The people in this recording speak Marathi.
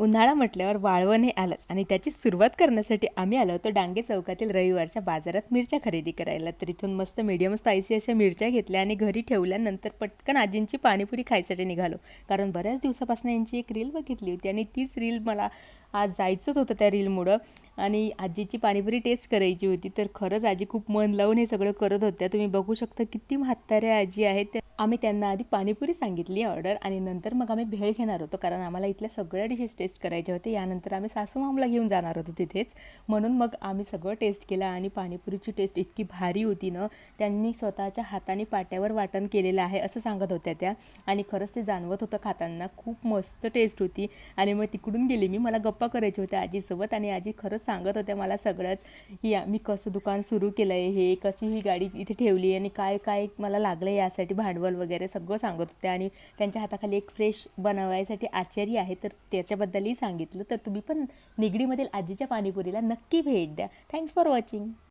उन्हाळा म्हटल्यावर वाळवण हे आलंच. आणि त्याची सुरुवात करण्यासाठी आम्ही आलो होतो डांगे चौकातील रविवारच्या बाजारात मिरच्या खरेदी करायला. तर इथून मस्त मीडियम स्पायसी अशा मिरच्या घेतल्या आणि घरी ठेवल्यानंतर पटकन आजींची पाणीपुरी खायसाठी निघालो. कारण बऱ्याच दिवसापासून यांची एक रील बघितली होती आणि तीच रील मला आज जायचंच होतं त्या रीलमुळं आणि आजीची पाणीपुरी टेस्ट करायची होती. तर खरंच आजी खूप मन लावून हे सगळं करत होत्या. तुम्ही बघू शकता किती म्हाताऱ्या आजी आहेत. आम्ही त्यांना आधी पाणीपुरी सांगितली ऑर्डर आणि नंतर मग आम्ही भेळ घेणार होतो. कारण आम्हाला इथल्या सगळ्या डिशेस टेस्ट करायच्या होत्या. यानंतर आम्ही सासू मामला घेऊन जाणार होतो तिथेच. म्हणून मग आम्ही सगळं टेस्ट केलं आणि पाणीपुरीची टेस्ट इतकी भारी होती ना त्यांनी स्वतःच्या हाताने पाट्यावर वाटण केलेलं आहे असं सांगत होत्या त्या. आणि खरंच ते जाणवत होतं खाताना. खूप मस्त टेस्ट होती. आणि मग तिकडून गेले मी. मला गप्पा करायची होत्या आजीसोबत आणि आजी खरंच सांगत होत्या मला सगळंच की या- मी कसं दुकान सुरू केलं आहे हे कशी ही गाडी इथे ठेवली आणि काय काय मला लागलं आहे यासाठी भांडवल वगैरे सगळं सांगत होत्या आणि त्यांच्या हाताखाली एक फ्रेश बनवायसाठी आचारी आहे तर त्याच्याबद्दलही सांगितलं. तर तुम्ही पण निगडीमधील आजीच्या पाणीपुरीला नक्की भेट द्या. Thanks for watching